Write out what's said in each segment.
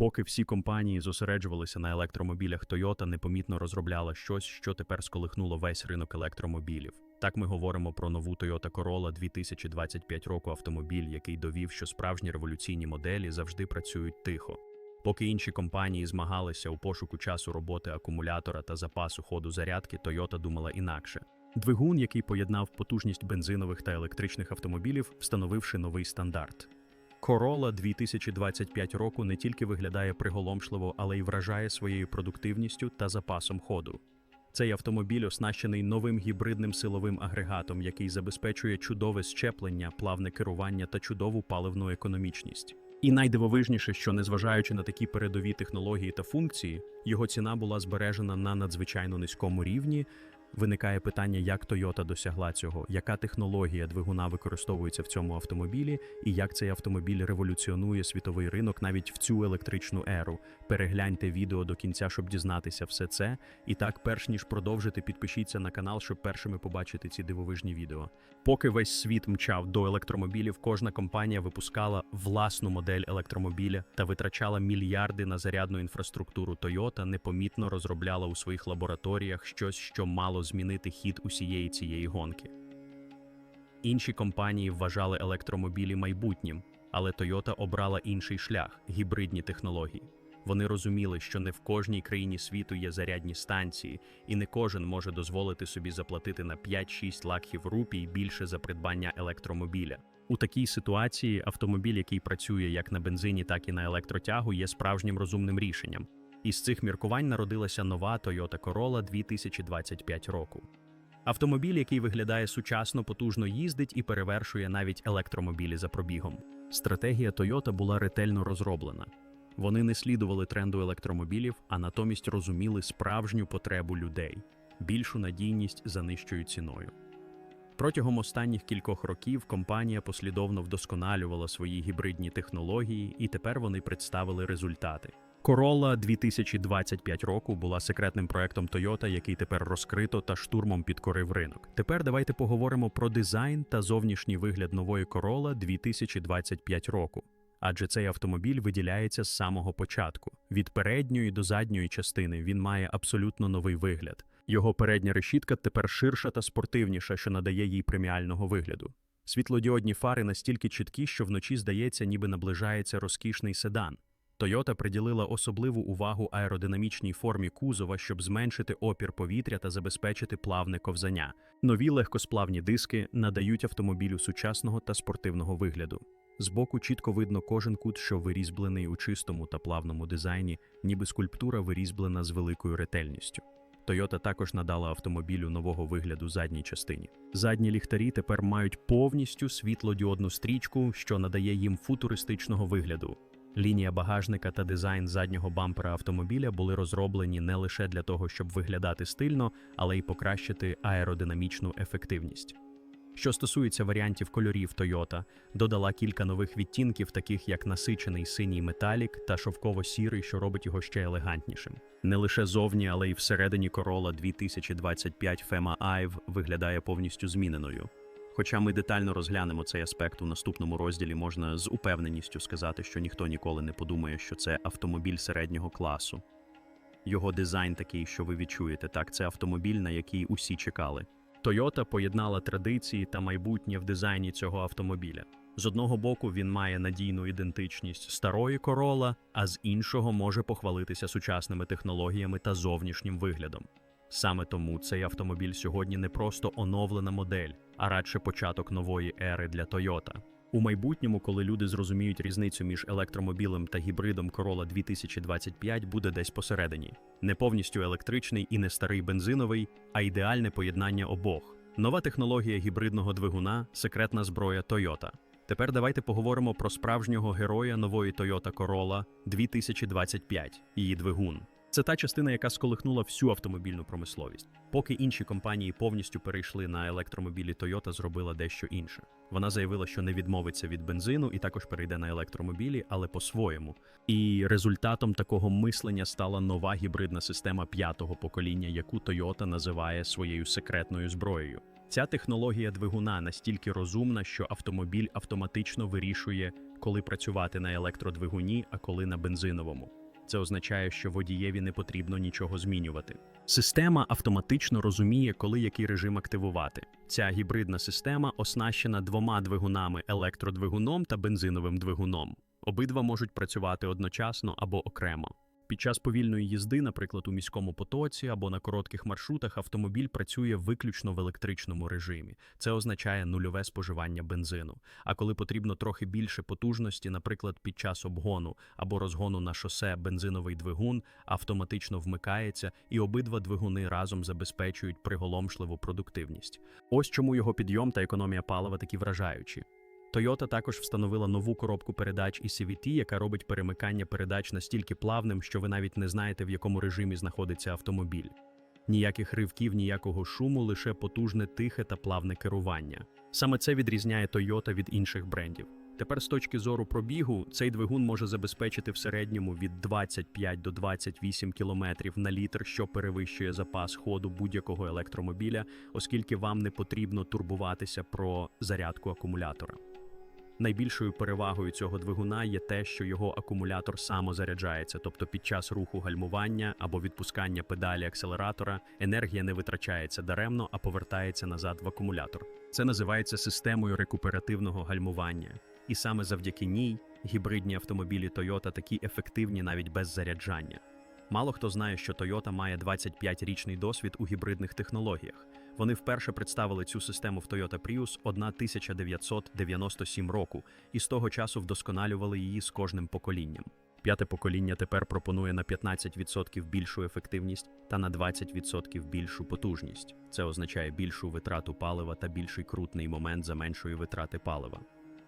Поки всі компанії зосереджувалися на електромобілях, Toyota непомітно розробляла щось, що тепер сколихнуло весь ринок електромобілів. Так ми говоримо про нову Toyota Corolla 2025 року автомобіль, який довів, що справжні революційні моделі завжди працюють тихо. Поки інші компанії змагалися у пошуку часу роботи акумулятора та запасу ходу зарядки, Toyota думала інакше. Двигун, який поєднав потужність бензинових та електричних автомобілів, встановивши новий стандарт. Corolla 2025 року не тільки виглядає приголомшливо, але й вражає своєю продуктивністю та запасом ходу. Цей автомобіль оснащений новим гібридним силовим агрегатом, який забезпечує чудове щеплення, плавне керування та чудову паливну економічність. І найдивовижніше, що незважаючи на такі передові технології та функції, його ціна була збережена на надзвичайно низькому рівні. Виникає питання, як Toyota досягла цього, яка технологія двигуна використовується в цьому автомобілі, і як цей автомобіль революціонує світовий ринок навіть в цю електричну еру. Перегляньте відео до кінця, щоб дізнатися все це. І так, перш ніж продовжити, підпишіться на канал, щоб першими побачити ці дивовижні відео. Поки весь світ мчав до електромобілів, кожна компанія випускала власну модель електромобіля та витрачала мільярди на зарядну інфраструктуру. Toyota непомітно розробляла у своїх лабораторіях щось, що мало змінити хід усієї цієї гонки. Інші компанії вважали електромобілі майбутнім, але Toyota обрала інший шлях гібридні технології. Вони розуміли, що не в кожній країні світу є зарядні станції, і не кожен може дозволити собі заплатити на 5-6 лакхів рупій більше за придбання електромобіля. У такій ситуації автомобіль, який працює як на бензині, так і на електротягу, є справжнім розумним рішенням. Із цих міркувань народилася нова Toyota Corolla 2025 року. Автомобіль, який виглядає сучасно, потужно їздить і перевершує навіть електромобілі за пробігом. Стратегія Toyota була ретельно розроблена. Вони не слідували тренду електромобілів, а натомість розуміли справжню потребу людей, більшу надійність за нижчою ціною. Протягом останніх кількох років компанія послідовно вдосконалювала свої гібридні технології, і тепер вони представили результати. Corolla 2025 року була секретним проектом Toyota, який тепер розкрито та штурмом підкорив ринок. Тепер давайте поговоримо про дизайн та зовнішній вигляд нової Corolla 2025 року. Адже цей автомобіль виділяється з самого початку. Від передньої до задньої частини він має абсолютно новий вигляд. Його передня решітка тепер ширша та спортивніша, що надає їй преміального вигляду. Світлодіодні фари настільки чіткі, що вночі здається, ніби наближається розкішний седан. Toyota приділила особливу увагу аеродинамічній формі кузова, щоб зменшити опір повітря та забезпечити плавне ковзання. Нові легкосплавні диски надають автомобілю сучасного та спортивного вигляду. Збоку чітко видно кожен кут, що вирізблений у чистому та плавному дизайні, ніби скульптура вирізблена з великою ретельністю. Toyota також надала автомобілю нового вигляду задній частині. Задні ліхтарі тепер мають повністю світлодіодну стрічку, що надає їм футуристичного вигляду. Лінія багажника та дизайн заднього бампера автомобіля були розроблені не лише для того, щоб виглядати стильно, але й покращити аеродинамічну ефективність. Що стосується варіантів кольорів, Toyota додала кілька нових відтінків, таких як насичений синій металік та шовково-сірий, що робить його ще елегантнішим. Не лише зовні, але й всередині Corolla 2025 Fema Ive виглядає повністю зміненою. Хоча ми детально розглянемо цей аспект у наступному розділі, можна з упевненістю сказати, що ніхто ніколи не подумає, що це автомобіль середнього класу. Його дизайн такий, що ви відчуєте, так, це автомобіль, на який усі чекали. Toyota поєднала традиції та майбутнє в дизайні цього автомобіля. З одного боку, він має надійну ідентичність старої Corolla, а з іншого може похвалитися сучасними технологіями та зовнішнім виглядом. Саме тому цей автомобіль сьогодні не просто оновлена модель, а радше початок нової ери для Toyota. У майбутньому, коли люди зрозуміють різницю між електромобілем та гібридом Corolla 2025 буде десь посередині. Не повністю електричний і не старий бензиновий, а ідеальне поєднання обох. Нова технологія гібридного двигуна секретна зброя Toyota. Тепер давайте поговоримо про справжнього героя нової Toyota Corolla 2025, її двигун. Це та частина, яка сколихнула всю автомобільну промисловість. Поки інші компанії повністю перейшли на електромобілі, Toyota зробила дещо інше. Вона заявила, що не відмовиться від бензину і також перейде на електромобілі, але по-своєму. І результатом такого мислення стала нова гібридна система п'ятого покоління, яку Toyota називає своєю секретною зброєю. Ця технологія двигуна настільки розумна, що автомобіль автоматично вирішує, коли працювати на електродвигуні, а коли на бензиновому. Це означає, що водієві не потрібно нічого змінювати. Система автоматично розуміє, коли який режим активувати. Ця гібридна система оснащена двома двигунами електродвигуном та бензиновим двигуном. Обидва можуть працювати одночасно або окремо. Під час повільної їзди, наприклад, у міському потоці або на коротких маршрутах, автомобіль працює виключно в електричному режимі. Це означає нульове споживання бензину. А коли потрібно трохи більше потужності, наприклад, під час обгону або розгону на шосе, бензиновий двигун автоматично вмикається, і обидва двигуни разом забезпечують приголомшливу продуктивність. Ось чому його підйом та економія палива такі вражаючі. Toyota також встановила нову коробку передач і CVT, яка робить перемикання передач настільки плавним, що ви навіть не знаєте, в якому режимі знаходиться автомобіль. Ніяких ривків, ніякого шуму, лише потужне тихе та плавне керування. Саме це відрізняє Toyota від інших брендів. Тепер, з точки зору пробігу, цей двигун може забезпечити в середньому від 25 до 28 км на літр, що перевищує запас ходу будь-якого електромобіля, оскільки вам не потрібно турбуватися про зарядку акумулятора. Найбільшою перевагою цього двигуна є те, що його акумулятор самозаряджається, тобто під час руху гальмування або відпускання педалі акселератора енергія не витрачається даремно, а повертається назад в акумулятор. Це називається системою рекуперативного гальмування. І саме завдяки ній гібридні автомобілі Toyota такі ефективні навіть без заряджання. Мало хто знає, що Toyota має 25-річний досвід у гібридних технологіях. Вони вперше представили цю систему в Toyota Prius 1997 року і з того часу вдосконалювали її з кожним поколінням. П'яте покоління тепер пропонує на 15% більшу ефективність та на 20% більшу потужність. Це означає більшу витрату палива та більший крутний момент за меншої витрати палива.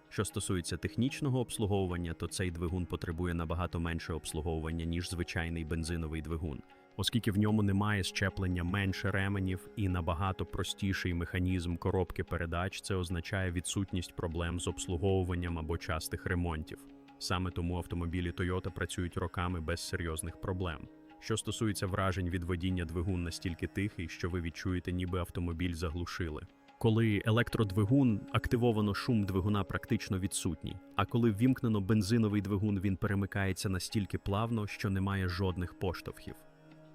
Що стосується технічного обслуговування, то цей двигун потребує набагато менше обслуговування, ніж звичайний бензиновий двигун, оскільки в ньому немає щеплення менше ременів і набагато простіший механізм коробки передач, це означає відсутність проблем з обслуговуванням або частих ремонтів. Саме тому автомобілі Toyota працюють роками без серйозних проблем. Що стосується вражень від водіння двигун настільки тихий, що ви відчуєте, ніби автомобіль заглушили. Коли електродвигун активовано шум двигуна практично відсутній. А коли ввімкнено бензиновий двигун, він перемикається настільки плавно, що немає жодних поштовхів.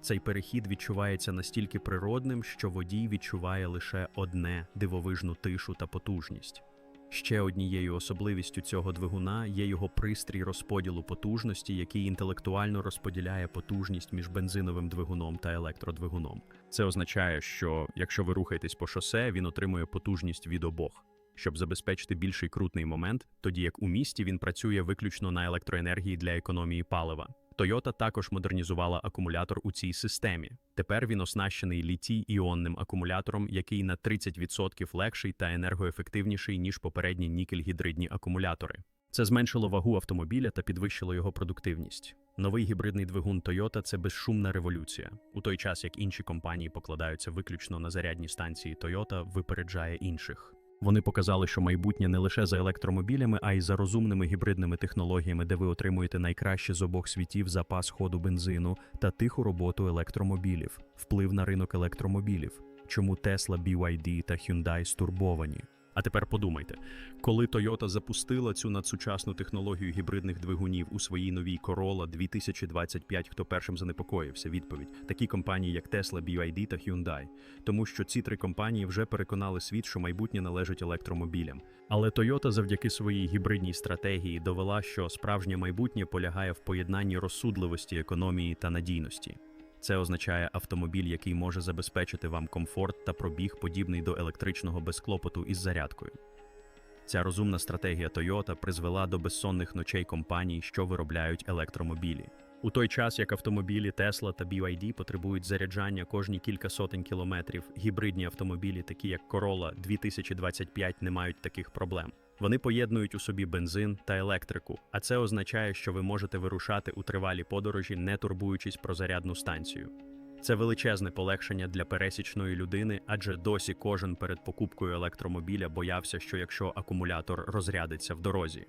Цей перехід відчувається настільки природним, що водій відчуває лише одне дивовижну тишу та потужність. Ще однією особливістю цього двигуна є його пристрій розподілу потужності, який інтелектуально розподіляє потужність між бензиновим двигуном та електродвигуном. Це означає, що якщо ви рухаєтесь по шосе, він отримує потужність від обох. Щоб забезпечити більший крутний момент, тоді як у місті він працює виключно на електроенергії для економії палива. Toyota також модернізувала акумулятор у цій системі. Тепер він оснащений літій-іонним акумулятором, який на 30% легший та енергоефективніший, ніж попередні нікель-гідридні акумулятори. Це зменшило вагу автомобіля та підвищило його продуктивність. Новий гібридний двигун Toyota – це безшумна революція. У той час як інші компанії покладаються виключно на зарядні станції, Toyota випереджає інших. Вони показали, що майбутнє не лише за електромобілями, а й за розумними гібридними технологіями, де ви отримуєте найкраще з обох світів запас ходу бензину та тиху роботу електромобілів, вплив на ринок електромобілів. Чому Tesla, BYD та Hyundai стурбовані? А тепер подумайте, коли Toyota запустила цю надсучасну технологію гібридних двигунів у своїй новій Corolla 2025, хто першим занепокоївся? Відповідь: такі компанії, як Tesla, BYD та Hyundai. Тому що ці три компанії вже переконали світ, що майбутнє належить електромобілям. Але Toyota завдяки своїй гібридній стратегії довела, що справжнє майбутнє полягає в поєднанні розсудливості, економії та надійності. Це означає автомобіль, який може забезпечити вам комфорт та пробіг, подібний до електричного без клопоту із зарядкою. Ця розумна стратегія Toyota призвела до безсонних ночей компаній, що виробляють електромобілі. У той час, як автомобілі Tesla та BYD потребують заряджання кожні кілька сотень кілометрів, гібридні автомобілі, такі як Corolla 2025, не мають таких проблем. Вони поєднують у собі бензин та електрику, а це означає, що ви можете вирушати у тривалі подорожі, не турбуючись про зарядну станцію. Це величезне полегшення для пересічної людини, адже досі кожен перед покупкою електромобіля боявся, що якщо акумулятор розрядиться в дорозі.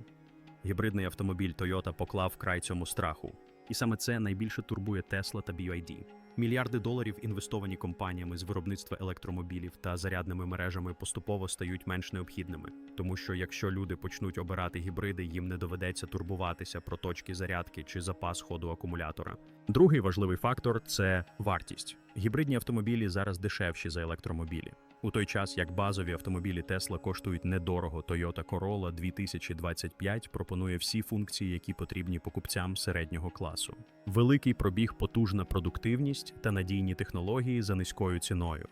Гібридний автомобіль Toyota поклав край цьому страху. І саме це найбільше турбує Tesla та BYD. Мільярди доларів, інвестовані компаніями з виробництва електромобілів та зарядними мережами, поступово стають менш необхідними, тому що якщо люди почнуть обирати гібриди, їм не доведеться турбуватися про точки зарядки чи запас ходу акумулятора. Другий важливий фактор це вартість. Гібридні автомобілі зараз дешевші за електромобілі. У той час як базові автомобілі Tesla коштують недорого, Toyota Corolla 2025 пропонує всі функції, які потрібні покупцям середнього класу. Великий пробіг, потужна продуктивність та надійні технології за низькою ціною.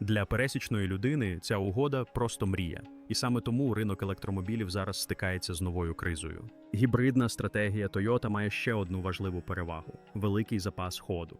Для пересічної людини ця угода просто мрія, і саме тому ринок електромобілів зараз стикається з новою кризою. Гібридна стратегія Toyota має ще одну важливу перевагу великий запас ходу.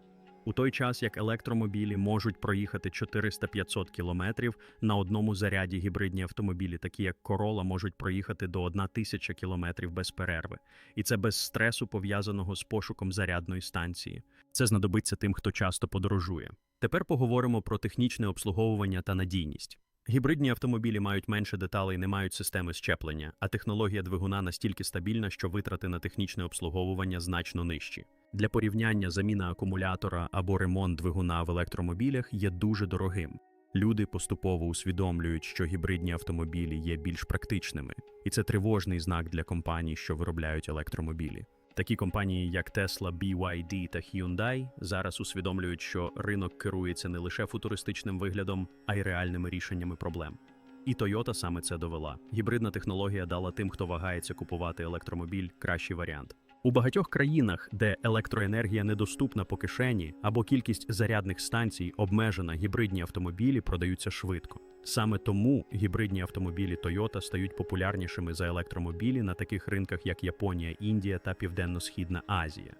У той час як електромобілі можуть проїхати 400-500 кілометрів на одному заряді гібридні автомобілі, такі як Corolla, можуть проїхати до 1000 кілометрів без перерви, і це без стресу пов'язаного з пошуком зарядної станції. Це знадобиться тим, хто часто подорожує. Тепер поговоримо про технічне обслуговування та надійність. Гібридні автомобілі мають менше деталей, не мають системи щеплення, а технологія двигуна настільки стабільна, що витрати на технічне обслуговування значно нижчі. Для порівняння заміна акумулятора або ремонт двигуна в електромобілях є дуже дорогим. Люди поступово усвідомлюють, що гібридні автомобілі є більш практичними, і це тривожний знак для компаній, що виробляють електромобілі. Такі компанії, як Tesla, BYD та Hyundai, зараз усвідомлюють, що ринок керується не лише футуристичним виглядом, а й реальними рішеннями проблем. І Toyota саме це довела. Гібридна технологія дала тим, хто вагається купувати електромобіль, кращий варіант. У багатьох країнах, де електроенергія недоступна по кишені або кількість зарядних станцій обмежена, гібридні автомобілі продаються швидко. Саме тому гібридні автомобілі Toyota стають популярнішими за електромобілі на таких ринках, як Японія, Індія та Південно-Східна Азія.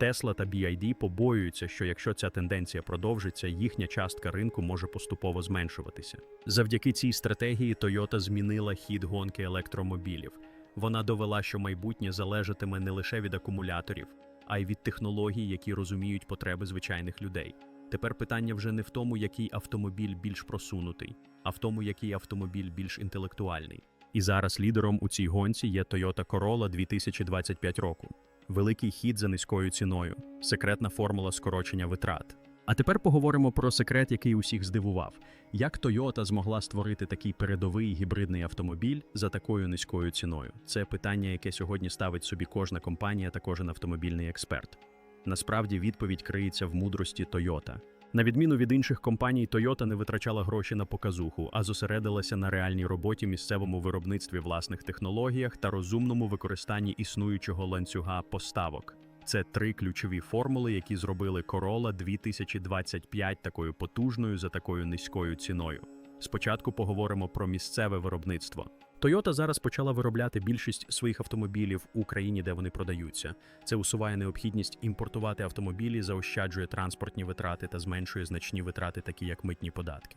Tesla та BYD побоюються, що якщо ця тенденція продовжиться, їхня частка ринку може поступово зменшуватися. Завдяки цій стратегії Toyota змінила хід гонки електромобілів. Вона довела, що майбутнє залежатиме не лише від акумуляторів, а й від технологій, які розуміють потреби звичайних людей. Тепер питання вже не в тому, який автомобіль більш просунутий, а в тому, який автомобіль більш інтелектуальний. І зараз лідером у цій гонці є Toyota Corolla 2025 року. Великий хід за низькою ціною, секретна формула скорочення витрат. А тепер поговоримо про секрет, який усіх здивував: як Toyota змогла створити такий передовий гібридний автомобіль за такою низькою ціною. Це питання, яке сьогодні ставить собі кожна компанія та кожен автомобільний експерт. Насправді відповідь криється в мудрості Toyota. На відміну від інших компаній, Toyota не витрачала гроші на показуху, а зосередилася на реальній роботі, місцевому виробництві власних технологіях та розумному використанні існуючого ланцюга поставок. Це три ключові формули, які зробили Corolla 2025 такою потужною за такою низькою ціною. Спочатку поговоримо про місцеве виробництво. Toyota зараз почала виробляти більшість своїх автомобілів у країні, де вони продаються. Це усуває необхідність імпортувати автомобілі, заощаджує транспортні витрати та зменшує значні витрати, такі як митні податки.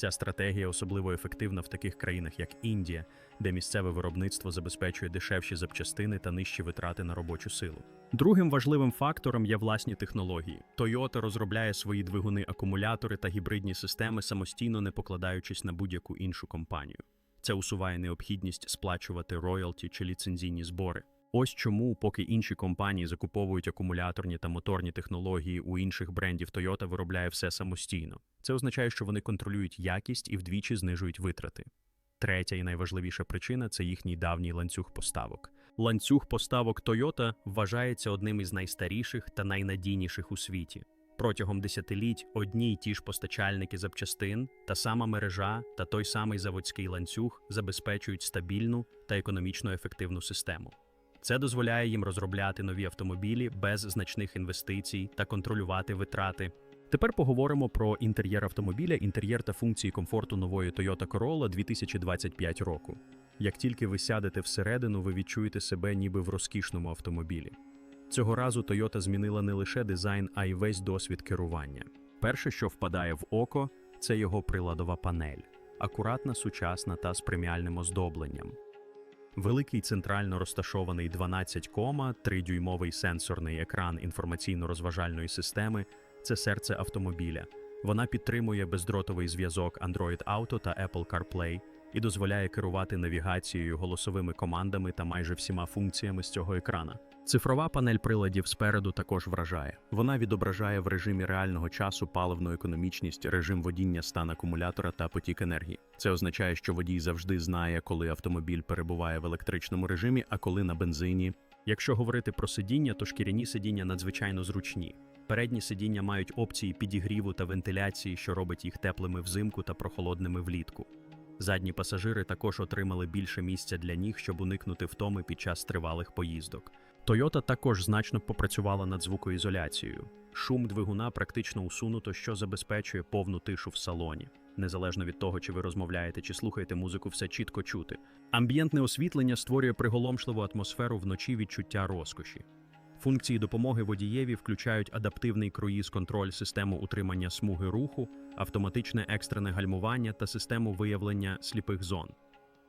Ця стратегія особливо ефективна в таких країнах, як Індія, де місцеве виробництво забезпечує дешевші запчастини та нижчі витрати на робочу силу. Другим важливим фактором є власні технології. Toyota розробляє свої двигуни, акумулятори та гібридні системи самостійно не покладаючись на будь-яку іншу компанію. Це усуває необхідність сплачувати роялті чи ліцензійні збори. Ось чому, поки інші компанії закуповують акумуляторні та моторні технології у інших брендів, Toyota виробляє все самостійно. Це означає, що вони контролюють якість і вдвічі знижують витрати. Третя і найважливіша причина це їхній давній ланцюг поставок. Ланцюг поставок Toyota вважається одним із найстаріших та найнадійніших у світі. Протягом десятиліть одні й ті ж постачальники запчастин, та сама мережа та той самий заводський ланцюг забезпечують стабільну та економічно ефективну систему. Це дозволяє їм розробляти нові автомобілі без значних інвестицій та контролювати витрати. Тепер поговоримо про інтер'єр автомобіля, інтер'єр та функції комфорту нової Toyota Corolla 2025 року. Як тільки ви сядете всередину, ви відчуєте себе ніби в розкішному автомобілі. Цього разу Toyota змінила не лише дизайн, а й весь досвід керування. Перше, що впадає в око, це його приладова панель, акуратна, сучасна та з преміальним оздобленням. Великий центрально розташований 12 3-дюймовий сенсорний екран інформаційно-розважальної системи це серце автомобіля. Вона підтримує бездротовий зв'язок Android Auto та Apple CarPlay і дозволяє керувати навігацією, голосовими командами та майже всіма функціями з цього екрана. Цифрова панель приладів спереду також вражає. Вона відображає в режимі реального часу паливну економічність, режим водіння, стан акумулятора та потік енергії. Це означає, що водій завжди знає, коли автомобіль перебуває в електричному режимі, а коли на бензині. Якщо говорити про сидіння, то шкіряні сидіння надзвичайно зручні. Передні сидіння мають опції підігріву та вентиляції, що робить їх теплими взимку та прохолодними влітку. Задні пасажири також отримали більше місця для ніг, щоб уникнути втоми під час тривалих поїздок. Toyota також значно попрацювала над звукоізоляцією. Шум двигуна практично усунуто, що забезпечує повну тишу в салоні. Незалежно від того, чи ви розмовляєте чи слухаєте музику, все чітко чути. Амбієнтне освітлення створює приголомшливу атмосферу вночі відчуття розкоші. Функції допомоги водієві включають адаптивний круїз-контроль, систему утримання смуги руху, автоматичне екстрене гальмування та систему виявлення сліпих зон.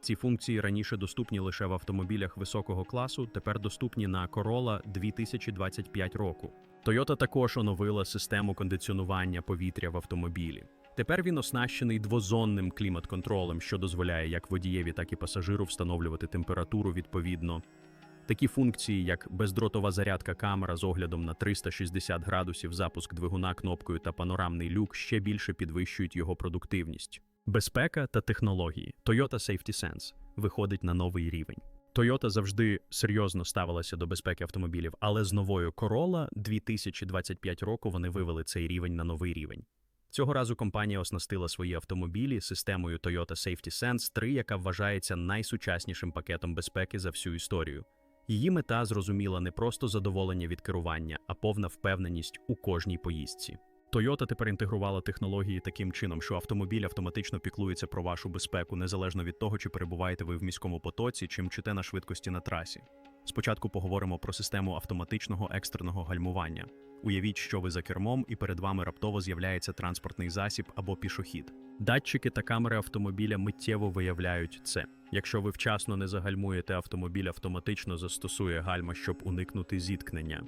Ці функції раніше доступні лише в автомобілях високого класу, тепер доступні на Corolla 2025 року. Toyota також оновила систему кондиціонування повітря в автомобілі. Тепер він оснащений двозонним клімат-контролем, що дозволяє як водієві, так і пасажиру встановлювати температуру відповідно. Такі функції, як бездротова зарядка камера з оглядом на 360 градусів, запуск двигуна кнопкою та панорамний люк, ще більше підвищують його продуктивність. Безпека та технології Toyota Safety Sense виходить на новий рівень. Toyota завжди серйозно ставилася до безпеки автомобілів, але з новою Corolla 2025 року вони вивели цей рівень на новий рівень. Цього разу компанія оснастила свої автомобілі системою Toyota Safety Sense 3, яка вважається найсучаснішим пакетом безпеки за всю історію. Її мета зрозуміла не просто задоволення від керування, а повна впевненість у кожній поїздці. Toyota тепер інтегрувала технології таким чином, що автомобіль автоматично піклується про вашу безпеку, незалежно від того, чи перебуваєте ви в міському потоці, чи мчите на швидкості на трасі. Спочатку поговоримо про систему автоматичного екстреного гальмування. Уявіть, що ви за кермом, і перед вами раптово з'являється транспортний засіб або пішохід. Датчики та камери автомобіля миттєво виявляють це. Якщо ви вчасно не загальмуєте, автомобіль автоматично застосує гальма, щоб уникнути зіткнення.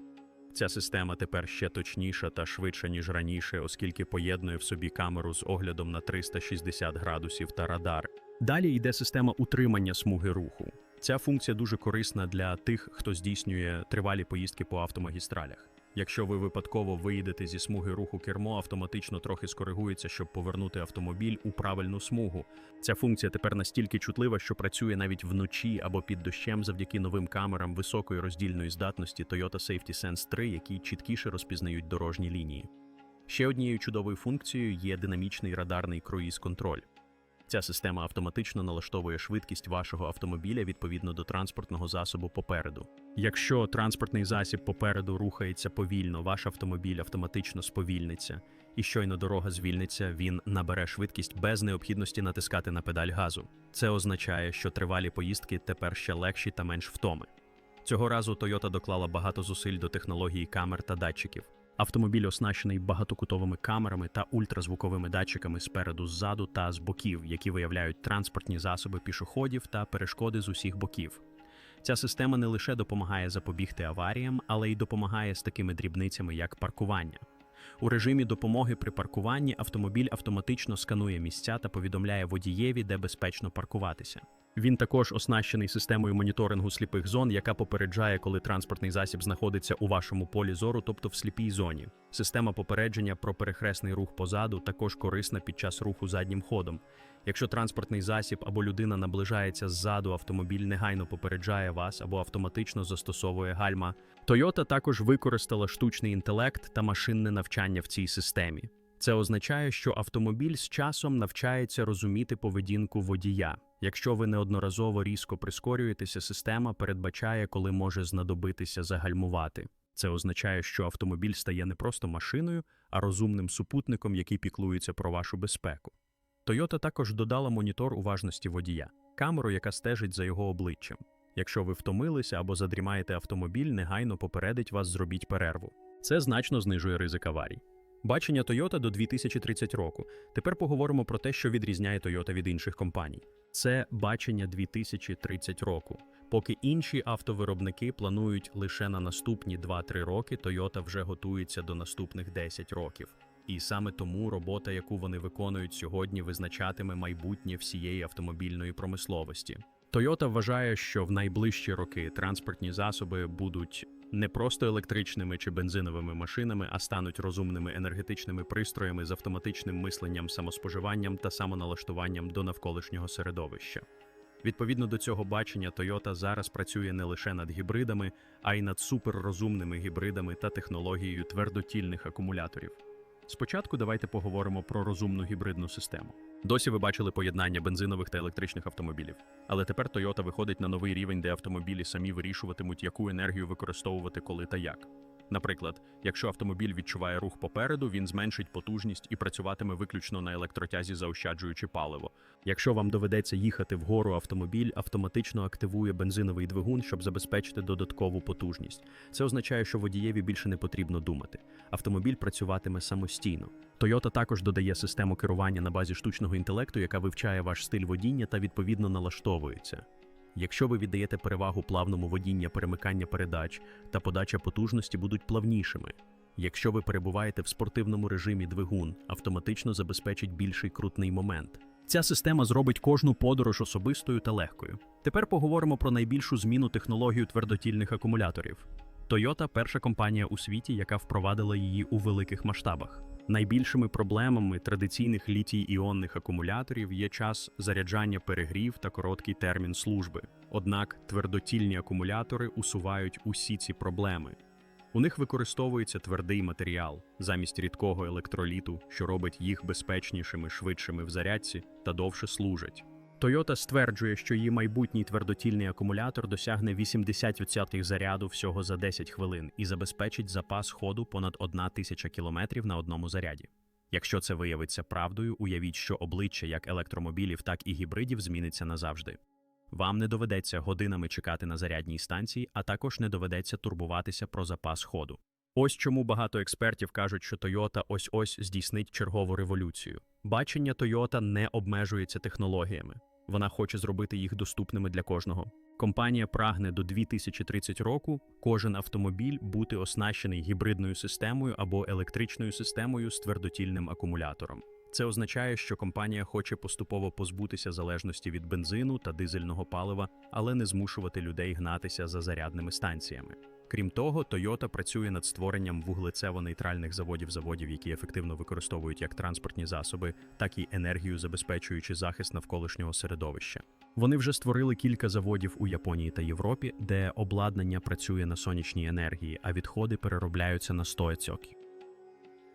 Ця система тепер ще точніша та швидша, ніж раніше, оскільки поєднує в собі камеру з оглядом на 360 градусів та радар. Далі йде система утримання смуги руху. Ця функція дуже корисна для тих, хто здійснює тривалі поїздки по автомагістралях. Якщо ви випадково виїдете зі смуги руху кермо, автоматично трохи скоригується, щоб повернути автомобіль у правильну смугу. Ця функція тепер настільки чутлива, що працює навіть вночі або під дощем завдяки новим камерам високої роздільної здатності Toyota Safety Sense 3, які чіткіше розпізнають дорожні лінії. Ще однією чудовою функцією є динамічний радарний круїз-контроль. Ця система автоматично налаштовує швидкість вашого автомобіля відповідно до транспортного засобу попереду. Якщо транспортний засіб попереду рухається повільно, ваш автомобіль автоматично сповільниться, і щойно дорога звільниться, він набере швидкість без необхідності натискати на педаль газу. Це означає, що тривалі поїздки тепер ще легші та менш втоми. Цього разу Toyota доклала багато зусиль до технології камер та датчиків. Автомобіль оснащений багатокутовими камерами та ультразвуковими датчиками спереду, ззаду та з боків, які виявляють транспортні засоби пішоходів та перешкоди з усіх боків. Ця система не лише допомагає запобігти аваріям, але й допомагає з такими дрібницями, як паркування. У режимі допомоги при паркуванні автомобіль автоматично сканує місця та повідомляє водієві, де безпечно паркуватися. Він також оснащений системою моніторингу сліпих зон, яка попереджає, коли транспортний засіб знаходиться у вашому полі зору, тобто в сліпій зоні. Система попередження про перехресний рух позаду також корисна під час руху заднім ходом. Якщо транспортний засіб або людина наближається ззаду, автомобіль негайно попереджає вас або автоматично застосовує гальма. Toyota також використала штучний інтелект та машинне навчання в цій системі. Це означає, що автомобіль з часом навчається розуміти поведінку водія. Якщо ви неодноразово різко прискорюєтеся, система передбачає, коли може знадобитися загальмувати. Це означає, що автомобіль стає не просто машиною, а розумним супутником, який піклується про вашу безпеку. Toyota також додала монітор уважності водія, камеру, яка стежить за його обличчям. Якщо ви втомилися або задрімаєте автомобіль, негайно попередить вас, зробіть перерву. Це значно знижує ризик аварій. Бачення Toyota до 2030 року. Тепер поговоримо про те, що відрізняє Toyota від інших компаній. Це бачення 2030 року. Поки інші автовиробники планують лише на наступні 2-3 роки, Toyota вже готується до наступних 10 років. І саме тому робота, яку вони виконують сьогодні, визначатиме майбутнє всієї автомобільної промисловості. Toyota вважає, що в найближчі роки транспортні засоби будуть Не просто електричними чи бензиновими машинами, а стануть розумними енергетичними пристроями з автоматичним мисленням, самоспоживанням та самоналаштуванням до навколишнього середовища. Відповідно до цього бачення, Toyota зараз працює не лише над гібридами, а й над суперрозумними гібридами та технологією твердотільних акумуляторів. Спочатку давайте поговоримо про розумну гібридну систему. Досі ви бачили поєднання бензинових та електричних автомобілів, але тепер Toyota виходить на новий рівень, де автомобілі самі вирішуватимуть, яку енергію використовувати коли та як. Наприклад, якщо автомобіль відчуває рух попереду, він зменшить потужність і працюватиме виключно на електротязі, заощаджуючи паливо. Якщо вам доведеться їхати вгору, автомобіль автоматично активує бензиновий двигун, щоб забезпечити додаткову потужність. Це означає, що водієві більше не потрібно думати. Автомобіль працюватиме самостійно. Toyota також додає систему керування на базі штучного інтелекту, яка вивчає ваш стиль водіння та відповідно налаштовується. Якщо ви віддаєте перевагу плавному водіння, перемикання передач та подача потужності будуть плавнішими. Якщо ви перебуваєте в спортивному режимі, двигун автоматично забезпечить більший крутний момент. Ця система зробить кожну подорож особистою та легкою. Тепер поговоримо про найбільшу зміну технологію твердотільних акумуляторів. Toyota – перша компанія у світі, яка впровадила її у великих масштабах. Найбільшими проблемами традиційних літій-іонних акумуляторів є час заряджання перегрів та короткий термін служби. Однак твердотільні акумулятори усувають усі ці проблеми. У них використовується твердий матеріал замість рідкого електроліту, що робить їх безпечнішими, швидшими в зарядці та довше служать. Toyota стверджує, що її майбутній твердотільний акумулятор досягне 80% заряду всього за 10 хвилин і забезпечить запас ходу понад 1 тисяча кілометрів на одному заряді. Якщо це виявиться правдою, уявіть, що обличчя як електромобілів, так і гібридів зміниться назавжди. Вам не доведеться годинами чекати на зарядній станції, а також не доведеться турбуватися про запас ходу. Ось чому багато експертів кажуть, що Toyota ось-ось здійснить чергову революцію. Бачення Toyota не обмежується технологіями. Вона хоче зробити їх доступними для кожного. Компанія прагне до 2030 року кожен автомобіль бути оснащений гібридною системою або електричною системою з твердотільним акумулятором. Це означає, що компанія хоче поступово позбутися залежності від бензину та дизельного палива, але не змушувати людей гнатися за зарядними станціями. Крім того, Toyota працює над створенням вуглецево-нейтральних заводів-заводів, які ефективно використовують як транспортні засоби, так і енергію, забезпечуючи захист навколишнього середовища. Вони вже створили кілька заводів у Японії та Європі, де обладнання працює на сонячній енергії, а відходи переробляються на 100%.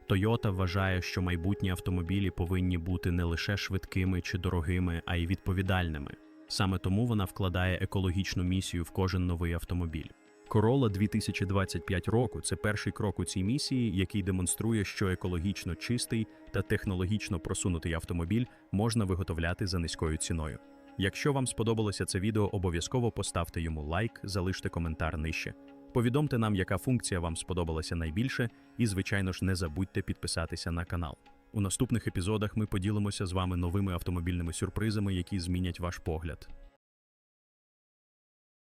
Toyota вважає, що майбутні автомобілі повинні бути не лише швидкими чи дорогими, а й відповідальними. Саме тому вона вкладає екологічну місію в кожен новий автомобіль. Corolla 2025 року це перший крок у цій місії, який демонструє, що екологічно чистий та технологічно просунутий автомобіль можна виготовляти за низькою ціною. Якщо вам сподобалося це відео, обов'язково поставте йому лайк, залиште коментар нижче. Повідомте нам, яка функція вам сподобалася найбільше, і, звичайно ж, не забудьте підписатися на канал. У наступних епізодах ми поділимося з вами новими автомобільними сюрпризами, які змінять ваш погляд.